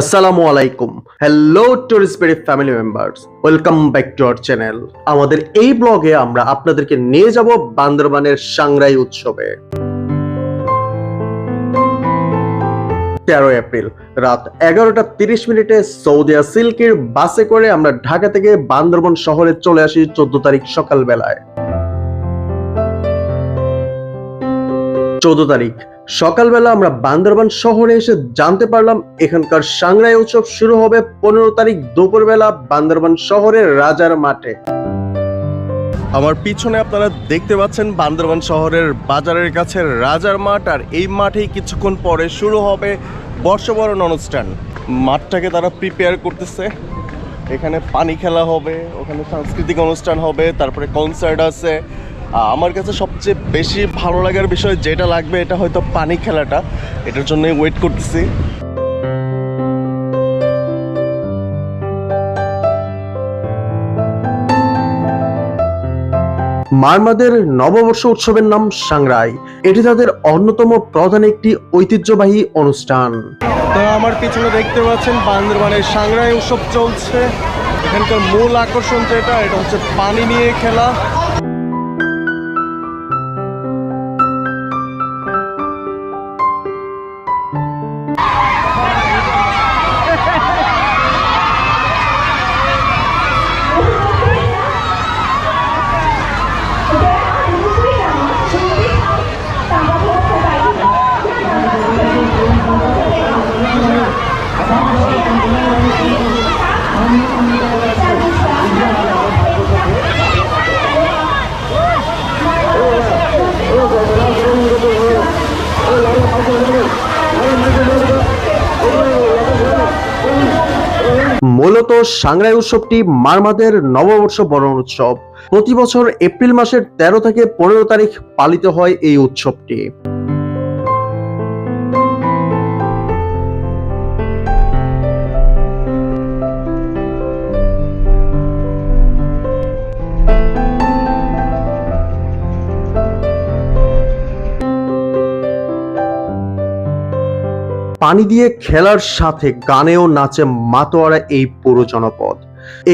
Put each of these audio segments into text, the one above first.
আসসালামু আলাইকুম। Hello tourist family members welcome back to our channel আমাদের এই ব্লগে আমরা আপনাদেরকে নিয়ে যাব বান্দরবানের সাংরাই উৎসবে। তেরো এপ্রিল, রাত এগারোটা তিরিশ মিনিটে সৌদিয়া সিল্কের বাসে করে আমরা ঢাকা থেকে বান্দরবান শহরে চলে আসি চোদ্দ তারিখ সকালবেলায়। চোদ্দ তারিখ সকালবেলা আমরা বান্দরবান শহরে এসে জানতে পারলাম, এখানকার সাংরাই উৎসব শুরু হবে পনেরো তারিখ দুপুরবেলা বান্দরবান শহরের রাজার মাঠে। আমার পিছনে আপনারা দেখতে পাচ্ছেন বান্দরবান শহরের বাজারের কাছে রাজার মাঠ, আর এই মাঠেই কিছুক্ষণ পরে শুরু হবে বর্ষবরণ অনুষ্ঠান। মাঠটাকে তারা প্রিপেয়ার করতেছে। এখানে পানি খেলা হবে, ওখানে সাংস্কৃতিক অনুষ্ঠান হবে, তারপরে কনসার্ট আছে আমার কাছে সবচেয়ে বেশি ভালো লাগার বিষয় যেটা লাগবে এটা হয়তো পানি খেলাটা। এটার জন্য ওয়েট করতেছি। মারমাদের নববর্ষ উৎসবের নাম সাংরাই। এটি তাদের অন্যতম প্রধান একটি ঐতিহ্যবাহী অনুষ্ঠান। তো আমার পিছনে দেখতে পাচ্ছেন বান্দরবানের সাংরাই উৎসব চলছে। এখানকার মূল আকর্ষণ যেটা এটা হচ্ছে পানি নিয়ে খেলা। মূলত সাংরাই উৎসবটি মারমাদের নববর্ষ বরণ উৎসব। প্রতি বছর এপ্রিল মাসের তেরো থেকে পনেরো তারিখ পালিত হয় এই উৎসবটি। পানি দিয়ে খেলার সাথে গানেও নাচে মাতোয়ারা এই পুরো জনপদ।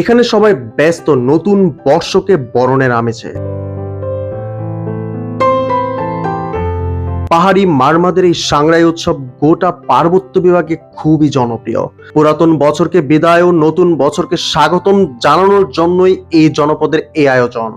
এখানে সবাই ব্যস্ত, নতুন বর্ষকে বরণের আমেজে পাহাড়ি মারমাদের এই সাংরাই উৎসব গোটা পার্বত্য বিভাগে খুবই জনপ্রিয়। পুরাতন বছরকে বিদায় ও নতুন বছরকে স্বাগতম জানানোর জন্যই এই জনপদের এই আয়োজন।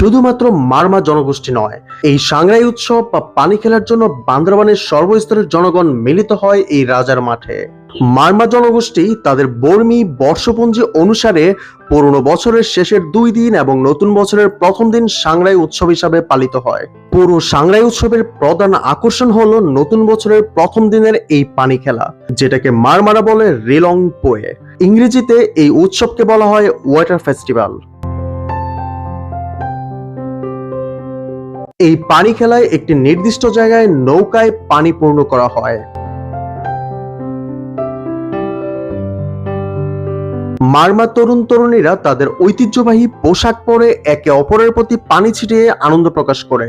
শুধুমাত্র মারমা জনগোষ্ঠী নয়, এই সাংরাই উৎসব বা পানি খেলার জন্য বান্দরবানের সর্বস্তরের জনগণ মিলিত হয় এই রাজার মাঠে। মারমা জনগোষ্ঠী তাদের বর্মী বর্ষপঞ্জি অনুসারে পুরনো বছরের শেষের দুই দিন এবং নতুন বছরের প্রথম দিন সাংরাই উৎসব হিসাবে পালিত হয়। পুরো সাংরাই উৎসবের প্রধান আকর্ষণ হলো নতুন বছরের প্রথম দিনের এই পানি খেলা, যেটাকে মারমারা বলে রিলং পোয়ে ইংরেজিতে এই উৎসবকে বলা হয় ওয়াটার ফেস্টিভ্যাল। এই পানি খেলায় একটি নির্দিষ্ট জায়গায় নৌকায় পানি পূর্ণ করা হয়। মারমা তরুণ তরুণীরা তাদের ঐতিহ্যবাহী পোশাক পরে একে অপরের প্রতি পানি ছিটিয়ে আনন্দ প্রকাশ করে।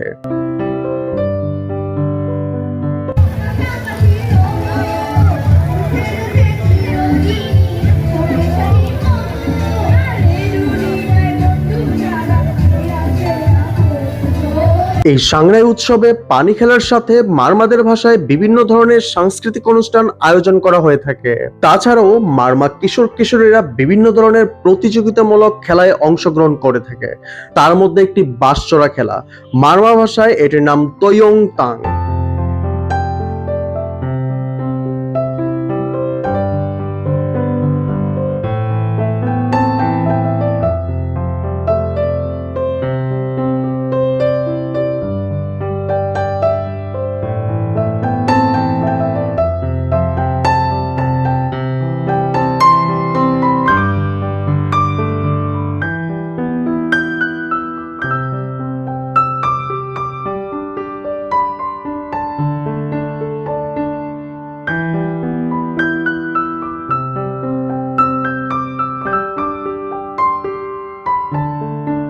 এই সাংরাই উৎসবে পানি খেলার সাথে মারমাদের ভাষায় বিভিন্ন ধরনের সাংস্কৃতিক অনুষ্ঠান আয়োজন করা হয়ে থাকে। তাছাড়াও মারমা কিশোর কিশোরীরা বিভিন্ন ধরনের প্রতিযোগিতামূলক খেলায় অংশগ্রহণ করে থাকে। তার মধ্যে একটি বাঁশচড়া খেলা। মারমা ভাষায় এটির নাম তৈয়ং তাং।